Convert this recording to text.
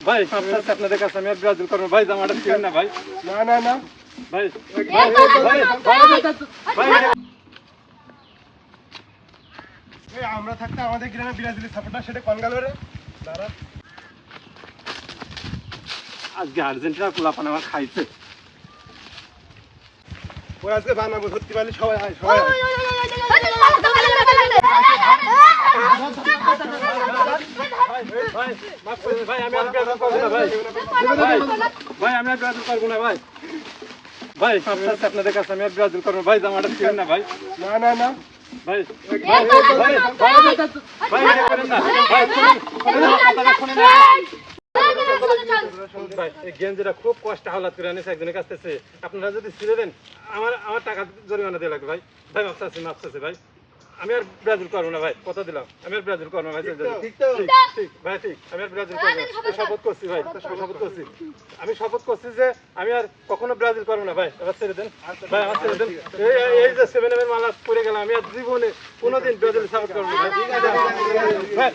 ভাই আপনার আপনাদের কাছে আমি ব্রাজিল করব ভাই জামাটা ছিল না ভাই না না না ভাই আমরা থাকতে আমাদের গ্রামে ব্রাজিলি সাপোর্টার সেটা কোন গেল রে দাঁড়া আজকে আর্জেন্টিনা পোলাপান আমার খাইছে ওই আজকে বানাবো সত্যি পারলে সবাই আয় সবাই ভাই আমি আর ব্রাজিল করব না ভাই ভাই ভাই আমি আর ব্রাজিল করব না ভাই ভাই আপনার আপনাদের কাছে আমি আর ব্রাজিল করব ভাই জামাটা ছিল না ভাই না না না ভাই ভাই ভাই ভাই ভাই করেন না ভাই শুনুন শুনুন, কথাটা শুনুন না। গেঞ্জিটা খুব কষ্ট হাওলাত করে আনিস একজনের কাছ থেকে আপনারা যদি ছিঁড়ে দেন আমার আমার টাকা জরিমানা দিয়ে লাগবে ভাই ভাই মাফ চাচ্ছি ভাই আমি আর ব্রাজিল করব না ভাই কথা দিলাম আমি আর ব্রাজিল করব না ভাই ঠিক ঠিক ঠিক ভাই ঠিক আমি আর ব্রাজিল করব শপথ করছি ভাই শপথ করছি আমি শপথ করছি যে আমি আর কখনো ব্রাজিল করব না ভাই এবার ছেড়ে দেন ভাই আমার ছেড়ে দেন এই এই যে সেভেন এভেন মালা পড়ে গেলাম আমি আর জীবনে কোনোদিন ব্রাজিল সাপোর্ট করব না ভাই